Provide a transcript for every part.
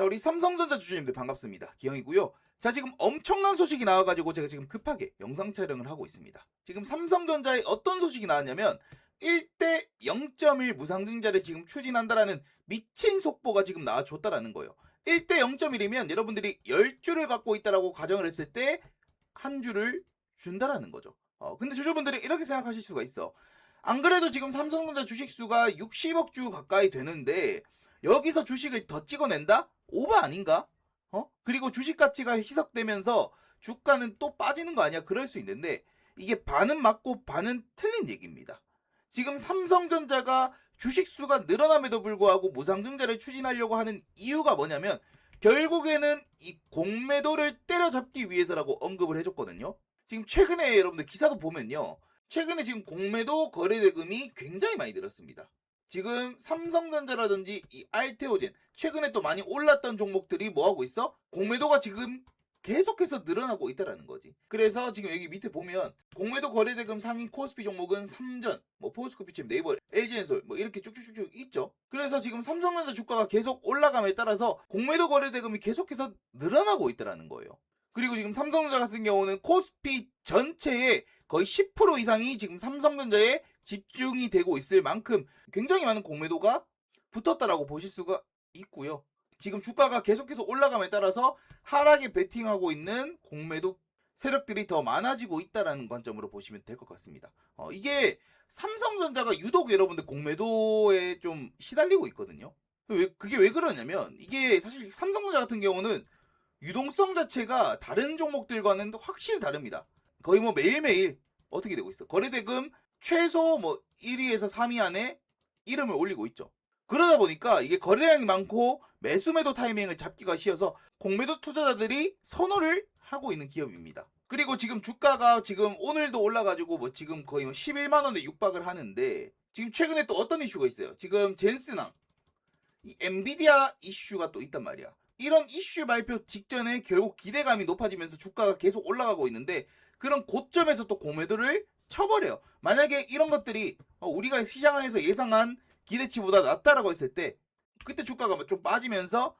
자, 우리 삼성전자 주주님들 반갑습니다. 기영이고요. 자, 지금 엄청난 소식이 나와가지고 제가 지금 급하게 영상 촬영을 하고 있습니다. 지금 삼성전자에 어떤 소식이 나왔냐면 1대 0.1 무상증자를 지금 추진한다라는 미친 속보가 지금 나와줬다라는 거예요. 1대 0.1이면 여러분들이 10주를 갖고 있다라고 가정을 했을 때 한 주를 준다라는 거죠. 어, 근데 주주분들이 이렇게 생각하실 수가 있어. 안 그래도 지금 삼성전자 주식 수가 60억 주 가까이 되는데 여기서 주식을 더 찍어낸다? 오버 아닌가? 어? 그리고 주식 가치가 희석되면서 주가는 또 빠지는 거 아니야? 그럴 수 있는데 이게 반은 맞고 반은 틀린 얘기입니다. 지금 삼성전자가 주식 수가 늘어남에도 불구하고 무상증자를 추진하려고 하는 이유가 뭐냐면 결국에는 이 공매도를 때려잡기 위해서라고 언급을 해줬거든요. 지금 최근에 여러분들 기사도 보면요. 최근에 지금 공매도 거래 대금이 굉장히 많이 늘었습니다. 지금 삼성전자라든지 이 알테오젠 최근에 또 많이 올랐던 종목들이 뭐 하고 있어? 공매도가 지금 계속해서 늘어나고 있다라는 거지. 그래서 지금 여기 밑에 보면 공매도 거래대금 상위 코스피 종목은 삼전, 뭐 포스코피처럼 네이버, LG엔솔 뭐 이렇게 쭉쭉쭉쭉 있죠. 그래서 지금 삼성전자 주가가 계속 올라감에 따라서 공매도 거래대금이 계속해서 늘어나고 있다라는 거예요. 그리고 지금 삼성전자 같은 경우는 코스피 전체의 거의 10% 이상이 지금 삼성전자에 집중이 되고 있을 만큼 굉장히 많은 공매도가 붙었다라고 보실 수가 있고요. 지금 주가가 계속해서 올라감에 따라서 하락에 베팅하고 있는 공매도 세력들이 더 많아지고 있다라는 관점으로 보시면 될 것 같습니다. 어, 이게 삼성전자가 유독 여러분들 공매도에 좀 시달리고 있거든요. 왜, 그게 왜 그러냐면 이게 사실 삼성전자 같은 경우는 유동성 자체가 다른 종목들과는 확실히 다릅니다. 거의 뭐 매일매일 어떻게 되고 있어? 거래대금 최소 뭐 1위에서 3위 안에 이름을 올리고 있죠. 그러다 보니까 이게 거래량이 많고 매수 매도 타이밍을 잡기가 쉬워서 공매도 투자자들이 선호를 하고 있는 기업입니다. 그리고 지금 주가가 지금 오늘도 올라가지고 뭐 지금 거의 11만 원에 육박을 하는데 지금 최근에 또 어떤 이슈가 있어요. 지금 젠스랑 이 엔비디아 이슈가 또 있단 말이야. 이런 이슈 발표 직전에 결국 기대감이 높아지면서 주가가 계속 올라가고 있는데 그런 고점에서 또 공매도를 쳐버려요. 만약에 이런 것들이 어, 우리가 시장에서 예상한 기대치보다 낮다라고 했을 때 그때 주가가 뭐좀 빠지면서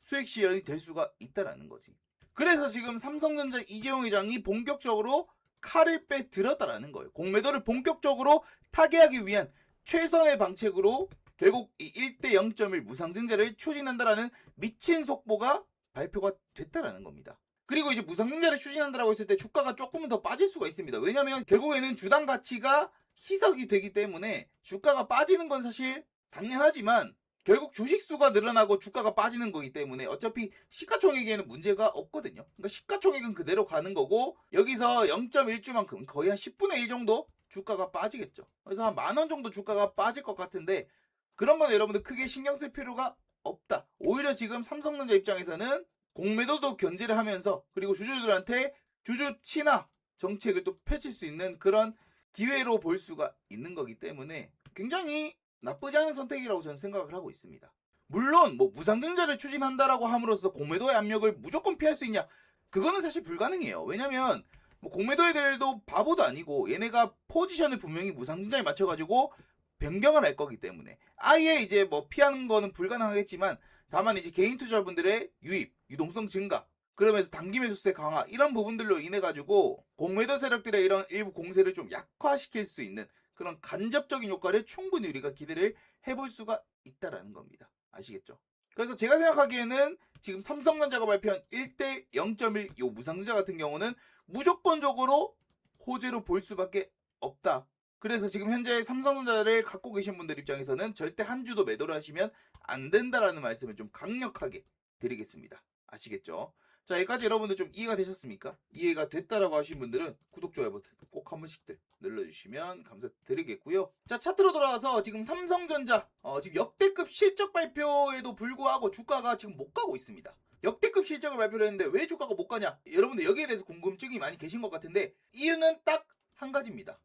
수익 실현이 될 수가 있다라는 거지. 그래서 지금 삼성전자 이재용 회장이 본격적으로 칼을 빼 들었다라는 거예요. 공매도를 본격적으로 타개하기 위한 최선의 방책으로 결국 이 1대 0.1 무상증자를 추진한다라는 미친 속보가 발표가 됐다라는 겁니다. 그리고 이제 무상증자를 추진한다라고 했을 때 주가가 조금은 더 빠질 수가 있습니다. 왜냐하면 결국에는 주당 가치가 희석이 되기 때문에 주가가 빠지는 건 사실 당연하지만 결국 주식 수가 늘어나고 주가가 빠지는 거기 때문에 어차피 시가총액에는 문제가 없거든요. 그러니까 시가총액은 그대로 가는 거고 여기서 0.1주만큼 거의 한 10분의 1 정도 주가가 빠지겠죠. 그래서 한 만 원 정도 주가가 빠질 것 같은데 그런 건 여러분들 크게 신경 쓸 필요가 없다. 오히려 지금 삼성전자 입장에서는 공매도도 견제를 하면서 그리고 주주들한테 주주 친화 정책을 또 펼칠 수 있는 그런 기회로 볼 수가 있는 거기 때문에 굉장히 나쁘지 않은 선택이라고 저는 생각을 하고 있습니다. 물론 뭐 무상증자를 추진한다라고 함으로써 공매도의 압력을 무조건 피할 수 있냐? 그거는 사실 불가능해요. 왜냐면 뭐 공매도 애들도 바보도 아니고 얘네가 포지션을 분명히 무상증자에 맞춰가지고 변경을 할 거기 때문에 아예 이제 뭐 피하는 거는 불가능하겠지만 다만 이제 개인 투자분들의 유입, 유동성 증가 그러면서 단기 매수세 강화 이런 부분들로 인해 가지고 공매도 세력들의 이런 일부 공세를 좀 약화시킬 수 있는 그런 간접적인 효과를 충분히 우리가 기대를 해볼 수가 있다라는 겁니다. 아시겠죠? 그래서 제가 생각하기에는 지금 삼성전자가 발표한 1대 0.1 요 무상증자 같은 경우는 무조건적으로 호재로 볼 수밖에 없다. 그래서 지금 현재 삼성전자를 갖고 계신 분들 입장에서는 절대 한 주도 매도를 하시면 안 된다라는 말씀을 좀 강력하게 드리겠습니다. 아시겠죠? 자, 여기까지 여러분들 좀 이해가 되셨습니까? 이해가 됐다라고 하신 분들은 구독, 좋아요 버튼 꼭 한 번씩들 눌러주시면 감사드리겠고요. 자, 차트로 돌아와서 지금 삼성전자 어, 지금 역대급 실적 발표에도 불구하고 주가가 지금 못 가고 있습니다. 역대급 실적을 발표를 했는데 왜 주가가 못 가냐? 여러분들 여기에 대해서 궁금증이 많이 계신 것 같은데 이유는 딱 한 가지입니다.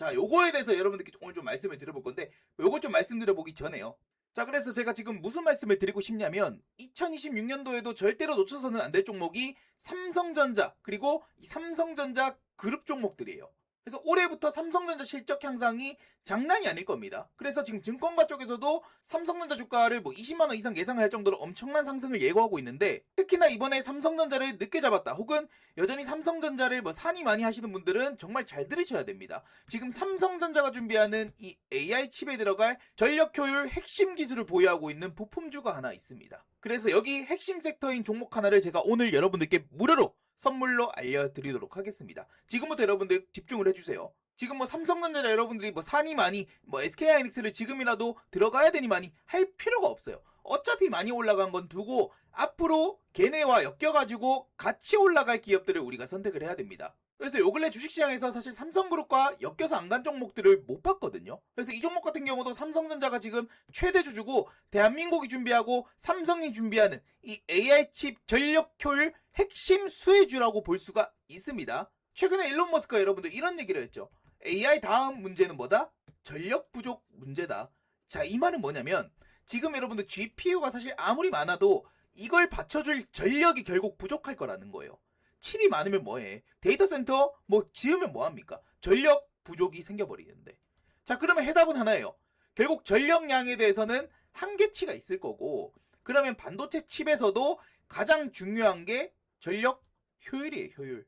자, 요거에 대해서 여러분들께 오늘 좀 말씀을 드려볼 건데 요거 좀 말씀드려보기 전에요. 자, 그래서 제가 지금 무슨 말씀을 드리고 싶냐면 2026년도에도 절대로 놓쳐서는 안 될 종목이 삼성전자 그리고 이 삼성전자 그룹 종목들이에요. 그래서 올해부터 삼성전자 실적 향상이 장난이 아닐 겁니다. 그래서 지금 증권가 쪽에서도 삼성전자 주가를 뭐 20만 원 이상 예상할 정도로 엄청난 상승을 예고하고 있는데 특히나 이번에 삼성전자를 늦게 잡았다 혹은 여전히 삼성전자를 뭐 산이 많이 하시는 분들은 정말 잘 들으셔야 됩니다. 지금 삼성전자가 준비하는 이 AI 칩에 들어갈 전력 효율 핵심 기술을 보유하고 있는 부품주가 하나 있습니다. 그래서 여기 핵심 섹터인 종목 하나를 제가 오늘 여러분들께 무료로 선물로 알려드리도록 하겠습니다. 지금부터 여러분들 집중을 해주세요. 지금 뭐 삼성전자 여러분들이 뭐 산이 많이 뭐 SK하이닉스를 지금이라도 들어가야 되니 많이 할 필요가 없어요. 어차피 많이 올라간 건 두고 앞으로 걔네와 엮여가지고 같이 올라갈 기업들을 우리가 선택을 해야 됩니다. 그래서 요 근래 주식시장에서 사실 삼성그룹과 엮여서 안 간 종목들을 못 봤거든요. 그래서 이 종목 같은 경우도 삼성전자가 지금 최대 주주고 대한민국이 준비하고 삼성이 준비하는 이 AI 칩 전력 효율 핵심 수혜주라고 볼 수가 있습니다. 최근에 일론 머스크가 여러분들 이런 얘기를 했죠. AI 다음 문제는 뭐다? 전력 부족 문제다. 자, 이 말은 뭐냐면 지금 여러분들 GPU가 사실 아무리 많아도 이걸 받쳐줄 전력이 결국 부족할 거라는 거예요. 칩이 많으면 뭐해? 데이터 센터 뭐 지으면 뭐합니까? 전력 부족이 생겨버리는데. 자, 그러면 해답은 하나예요. 결국 전력량에 대해서는 한계치가 있을 거고, 그러면 반도체 칩에서도 가장 중요한 게 전력 효율이에요, 효율.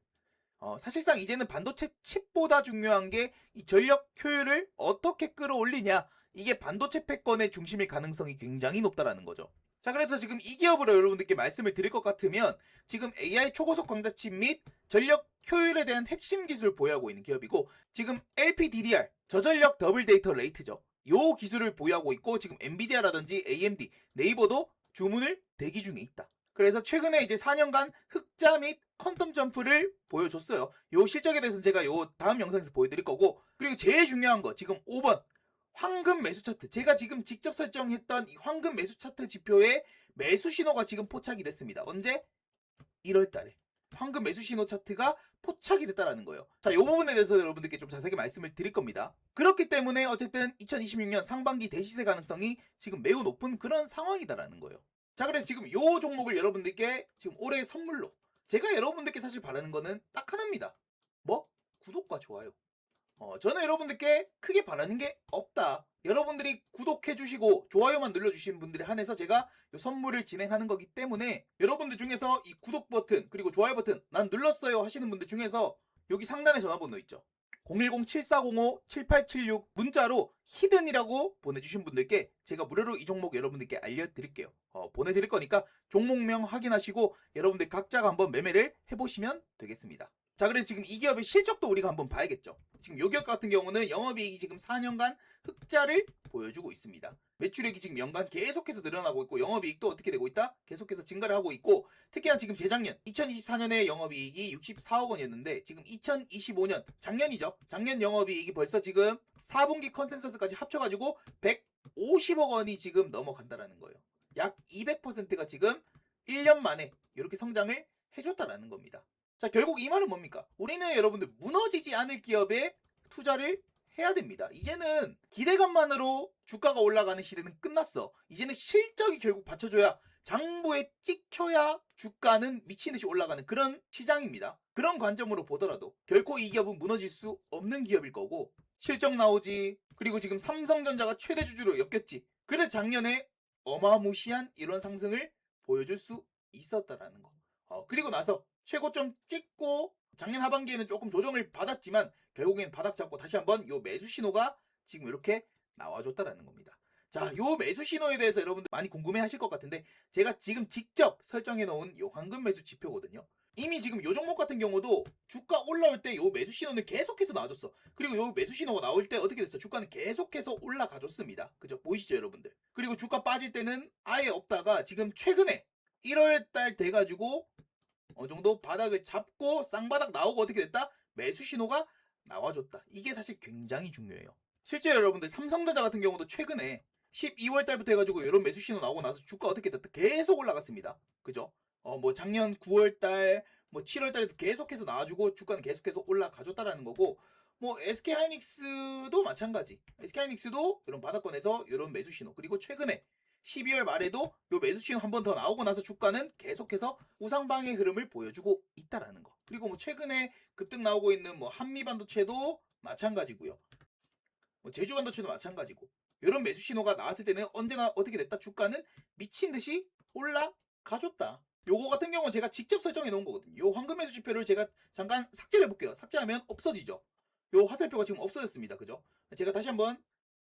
어, 사실상 이제는 반도체 칩보다 중요한 게 이 전력 효율을 어떻게 끌어올리냐. 이게 반도체 패권의 중심일 가능성이 굉장히 높다라는 거죠. 자, 그래서 지금 이 기업으로 여러분들께 말씀을 드릴 것 같으면 지금 AI 초고속 광자칩 및 전력 효율에 대한 핵심 기술을 보유하고 있는 기업이고 지금 LPDDR 저전력 더블 데이터 레이트죠. 요 기술을 보유하고 있고 지금 엔비디아라든지 AMD, 네이버도 주문을 대기 중에 있다. 그래서 최근에 이제 4년간 흑자 및 퀀텀 점프를 보여줬어요. 요 실적에 대해서는 제가 요 다음 영상에서 보여드릴 거고 그리고 제일 중요한 거 지금 5번 황금 매수 차트. 제가 지금 직접 설정했던 이 황금 매수 차트 지표에 매수 신호가 지금 포착이 됐습니다. 언제? 1월 달에. 황금 매수 신호 차트가 포착이 됐다라는 거예요. 자, 이 부분에 대해서 여러분들께 좀 자세하게 말씀을 드릴 겁니다. 그렇기 때문에 어쨌든 2026년 상반기 대시세 가능성이 지금 매우 높은 그런 상황이다라는 거예요. 자, 그래서 지금 이 종목을 여러분들께 지금 올해 선물로 제가 여러분들께 사실 바라는 거는 딱 하나입니다. 뭐? 구독과 좋아요. 어, 저는 여러분들께 크게 바라는 게 없다. 여러분들이 구독해 주시고 좋아요만 눌러 주신 분들에 한해서 제가 이 선물을 진행하는 거기 때문에 여러분들 중에서 이 구독 버튼 그리고 좋아요 버튼 난 눌렀어요 하시는 분들 중에서 여기 상단에 전화번호 있죠. 010-7405-7876 문자로 히든이라고 보내주신 분들께 제가 무료로 이 종목 여러분들께 알려드릴게요. 어, 보내드릴 거니까 종목명 확인하시고 여러분들 각자가 한번 매매를 해보시면 되겠습니다. 자, 그래서 지금 이 기업의 실적도 우리가 한번 봐야겠죠. 지금 요 기업 같은 경우는 영업이익이 지금 4년간 흑자를 보여주고 있습니다. 매출액이 지금 연간 계속해서 늘어나고 있고 영업이익도 어떻게 되고 있다? 계속해서 증가를 하고 있고 특히나 지금 재작년 2024년에 영업이익이 64억 원이었는데 지금 2025년 작년이죠. 작년 영업이익이 벌써 지금 4분기 컨센서스까지 합쳐가지고 150억 원이 지금 넘어간다라는 거예요. 약 200%가 지금 1년 만에 이렇게 성장을 해줬다라는 겁니다. 자, 결국 이 말은 뭡니까? 우리는 여러분들 무너지지 않을 기업에 투자를 해야 됩니다. 이제는 기대감만으로 주가가 올라가는 시대는 끝났어. 이제는 실적이 결국 받쳐줘야 장부에 찍혀야 주가는 미친 듯이 올라가는 그런 시장입니다. 그런 관점으로 보더라도 결코 이 기업은 무너질 수 없는 기업일 거고 실적 나오지 그리고 지금 삼성전자가 최대 주주로 엮였지. 그래서 작년에 어마무시한 이런 상승을 보여줄 수 있었다라는 거. 어, 그리고 나서 최고점 찍고 작년 하반기에는 조금 조정을 받았지만 결국엔 바닥 잡고 다시 한번 요 매수 신호가 지금 이렇게 나와줬다라는 겁니다. 자, 요 매수 신호에 대해서 여러분들 많이 궁금해 하실 것 같은데 제가 지금 직접 설정해 놓은 요 황금 매수 지표거든요. 이미 지금 요 종목 같은 경우도 주가 올라올 때 요 매수 신호는 계속해서 나와줬어. 그리고 요 매수 신호가 나올 때 어떻게 됐어? 주가는 계속해서 올라가줬습니다. 그죠? 보이시죠, 여러분들? 그리고 주가 빠질 때는 아예 없다가 지금 최근에 1월 달 돼가지고 어느 정도 바닥을 잡고 쌍바닥 나오고 어떻게 됐다? 매수 신호가 나와줬다. 이게 사실 굉장히 중요해요. 실제 여러분들 삼성전자 같은 경우도 최근에 12월 달부터 해가지고 이런 매수 신호 나오고 나서 주가 어떻게 됐다? 계속 올라갔습니다. 그죠? 어 뭐 작년 9월 달, 뭐 7월 달에도 계속해서 나와주고 주가는 계속해서 올라가줬다라는 거고 뭐 SK 하이닉스도 마찬가지. SK 하이닉스도 이런 바닥권에서 이런 매수 신호 그리고 최근에 12월 말에도 요 매수 신호 한 번 더 나오고 나서 주가는 계속해서 우상방의 흐름을 보여주고 있다라는 거. 그리고 뭐 최근에 급등 나오고 있는 뭐 한미 반도체도 마찬가지고요. 뭐 제주 반도체도 마찬가지고. 이런 매수 신호가 나왔을 때는 언제나 어떻게 됐다 주가는 미친 듯이 올라가줬다. 요거 같은 경우는 제가 직접 설정해 놓은 거거든요. 요 황금 매수 지표를 제가 잠깐 삭제를 해 볼게요. 삭제하면 없어지죠. 요 화살표가 지금 없어졌습니다. 그죠? 제가 다시 한번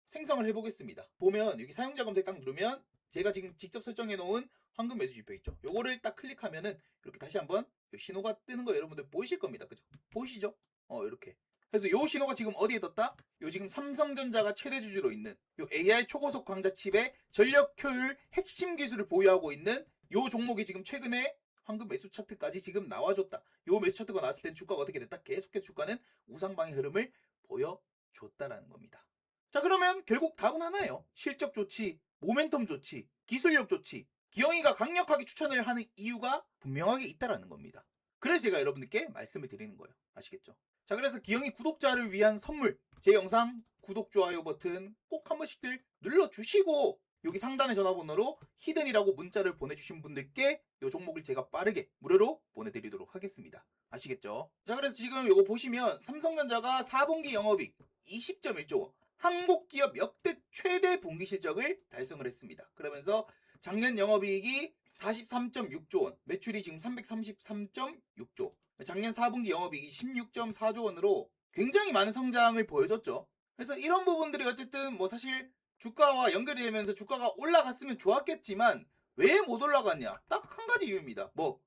생성을 해보겠습니다. 보면 여기 사용자 검색 딱 누르면 제가 지금 직접 설정해 놓은 황금 매수 지표 있죠. 요거를 딱 클릭하면은 이렇게 다시 한번 요 신호가 뜨는 거 여러분들 보이실 겁니다. 그죠? 보이시죠? 어 이렇게. 그래서 요 신호가 지금 어디에 떴다? 요 지금 삼성전자가 최대 주주로 있는 요 AI 초고속 광자 칩의 전력 효율 핵심 기술을 보유하고 있는 요 종목이 지금 최근에 황금 매수 차트까지 지금 나와줬다. 요 매수 차트가 나왔을 땐 주가가 어떻게 됐다? 계속해서 주가는 우상방의 흐름을 보여줬다라는 겁니다. 자 그러면 결국 답은 하나예요. 실적 좋지, 모멘텀 좋지, 기술력 좋지. 기영이가 강력하게 추천을 하는 이유가 분명하게 있다라는 겁니다. 그래서 제가 여러분들께 말씀을 드리는 거예요. 아시겠죠? 자 그래서 기영이 구독자를 위한 선물 제 영상 구독 좋아요 버튼 꼭 한 번씩들 눌러주시고 여기 상단의 전화번호로 히든이라고 문자를 보내주신 분들께 이 종목을 제가 빠르게 무료로 보내드리도록 하겠습니다. 아시겠죠? 자 그래서 지금 이거 보시면 삼성전자가 4분기 영업이익 20.1조 한국 기업 역대 최대 분기 실적을 달성을 했습니다. 그러면서 작년 영업이익이 43.6조 원, 매출이 지금 333.6조, 작년 4분기 영업이익이 16.4조 원으로 굉장히 많은 성장을 보여줬죠. 그래서 이런 부분들이 어쨌든 뭐 사실 주가와 연결이 되면서 주가가 올라갔으면 좋았겠지만 왜 못 올라갔냐? 딱 한 가지 이유입니다. 뭐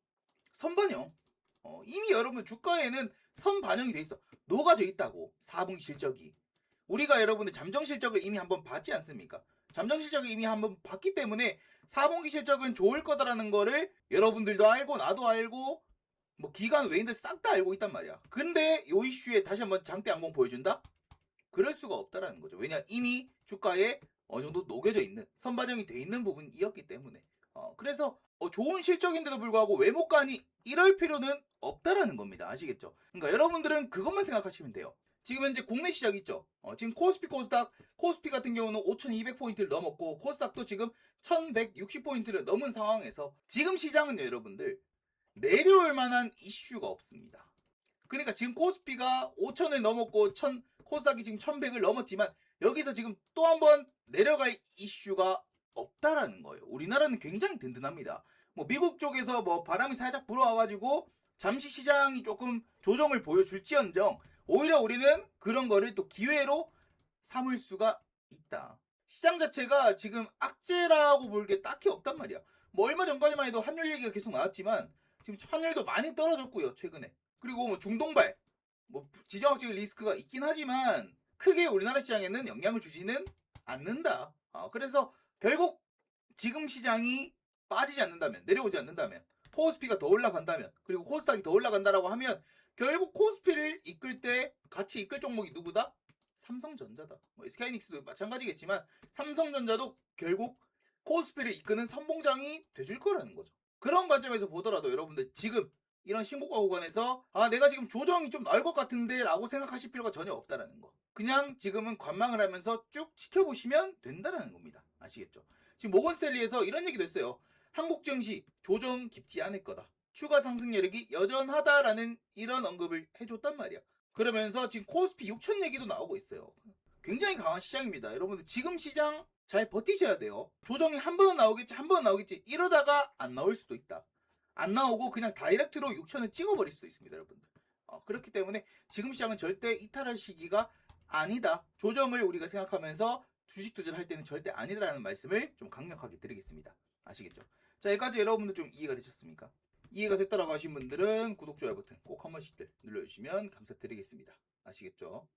선반영. 어, 이미 여러분 주가에는 선 반영이 돼 있어. 녹아져 있다고. 4분기 실적이. 우리가 여러분들 잠정 실적을 이미 한번 봤지 않습니까? 잠정 실적을 이미 한번 봤기 때문에 4분기 실적은 좋을 거다라는 거를 여러분들도 알고 나도 알고 뭐 기관 외인들 싹 다 알고 있단 말이야. 근데 요 이슈에 다시 한번 장대 항공 보여준다? 그럴 수가 없다라는 거죠. 왜냐 이미 주가에 어느 정도 녹여져 있는 선반영이 돼 있는 부분이었기 때문에. 어, 그래서 어, 좋은 실적인데도 불구하고 가니 이럴 필요는 없다라는 겁니다. 아시겠죠? 그러니까 여러분들은 그것만 생각하시면 돼요. 지금 현재 국내 시장 있죠. 어, 지금 코스피 코스닥 코스피 같은 경우는 5,200포인트를 넘었고 코스닥도 지금 1,160포인트를 넘은 상황에서 지금 시장은요, 여러분들 내려올 만한 이슈가 없습니다. 그러니까 지금 코스피가 5,000을 넘었고 1,000 코스닥이 지금 1,100을 넘었지만 여기서 지금 또 한 번 내려갈 이슈가 없다라는 거예요. 우리나라는 굉장히 든든합니다. 뭐 미국 쪽에서 뭐 바람이 살짝 불어와가지고 잠시 시장이 조금 조정을 보여줄지언정 오히려 우리는 그런 거를 또 기회로 삼을 수가 있다. 시장 자체가 지금 악재라고 볼 게 딱히 없단 말이야. 뭐 얼마 전까지만 해도 환율 얘기가 계속 나왔지만 지금 환율도 많이 떨어졌고요 최근에. 그리고 뭐 중동발 뭐 지정학적인 리스크가 있긴 하지만 크게 우리나라 시장에는 영향을 주지는 않는다. 어, 그래서 결국 지금 시장이 빠지지 않는다면 내려오지 않는다면 코스피가 더 올라간다면 그리고 코스닥이 더 올라간다라고 하면 결국 코스피를 이끌 때 같이 이끌 종목이 누구다? 삼성전자다. 뭐 SK이닉스도 마찬가지겠지만 삼성전자도 결국 코스피를 이끄는 선봉장이 돼줄 거라는 거죠. 그런 관점에서 보더라도 여러분들 지금 이런 신고가 구간에서 아 내가 지금 조정이 좀 나을 것 같은데 라고 생각하실 필요가 전혀 없다라는 거 그냥 지금은 관망을 하면서 쭉 지켜보시면 된다는 겁니다 아시겠죠 지금 모건스탠리에서 이런 얘기도 했어요 한국 증시 조정 깊지 않을 거다 추가 상승 여력이 여전하다라는 이런 언급을 해줬단 말이야 그러면서 지금 코스피 6천 얘기도 나오고 있어요 굉장히 강한 시장입니다 여러분들 지금 시장 잘 버티셔야 돼요 조정이 한 번은 나오겠지 한 번은 나오겠지 이러다가 안 나올 수도 있다 안 나오고 그냥 다이렉트로 6천을 찍어버릴 수 있습니다, 여러분들. 어, 그렇기 때문에 지금 시장은 절대 이탈할 시기가 아니다. 조정을 우리가 생각하면서 주식 투자를 할 때는 절대 아니다라는 말씀을 좀 강력하게 드리겠습니다. 아시겠죠? 자, 여기까지 여러분들 좀 이해가 되셨습니까? 이해가 됐다라고 하신 분들은 구독, 좋아요 버튼 꼭 한 번씩들 눌러주시면 감사드리겠습니다. 아시겠죠?